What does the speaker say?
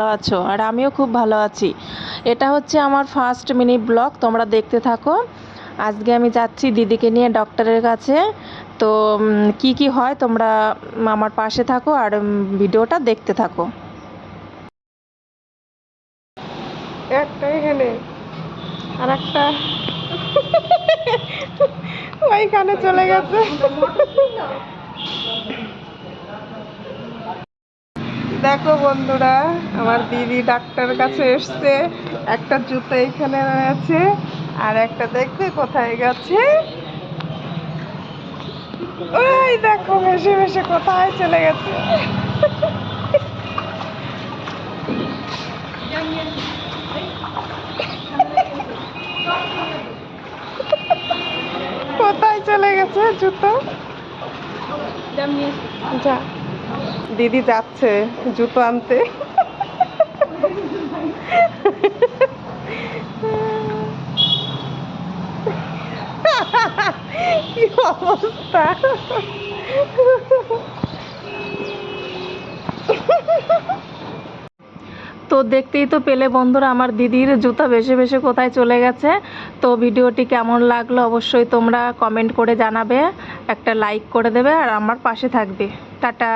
ভালো আছো? আর আমিও খুব ভালো আছি। এটা হচ্ছে আমার ফার্স্ট মিনি ব্লগ তোমরা দেখতে থাকো। আজকে আমি যাচ্ছি দিদিকে নিয়ে ডক্টরের কাছে। তো কি কি হয় তোমরা আমার পাশে থাকো আর ভিডিওটা দেখতে থাকো। একটা এখানে আর একটা ওইখানে চলে গেছে। দেখো বন্ধুরা, আমার দিদি ডাক্তারের কাছে এসছে। একটা জুতো এখানে রয়েছে, আর একটা দেখবে কোথায় গেছে? ওই দেখো, ভেসে ভেসে কোথায় চলে গেছে? কোথায় চলে গেছে জুতো? যা। দিদি যাচ্ছে জুতো আনতে। কি অবস্থা? তো দেখতেই তো পেলে বন্ধুরা, আমার দিদির জুতা বেশে বেশে কোথায় চলে গেছে। তো ভিডিওটি কেমন লাগল অবশ্যই তোমরা কমেন্ট করে জানাবে। একটা লাইক করে দেবে আর আমার পাশে থাকবে। টাটা।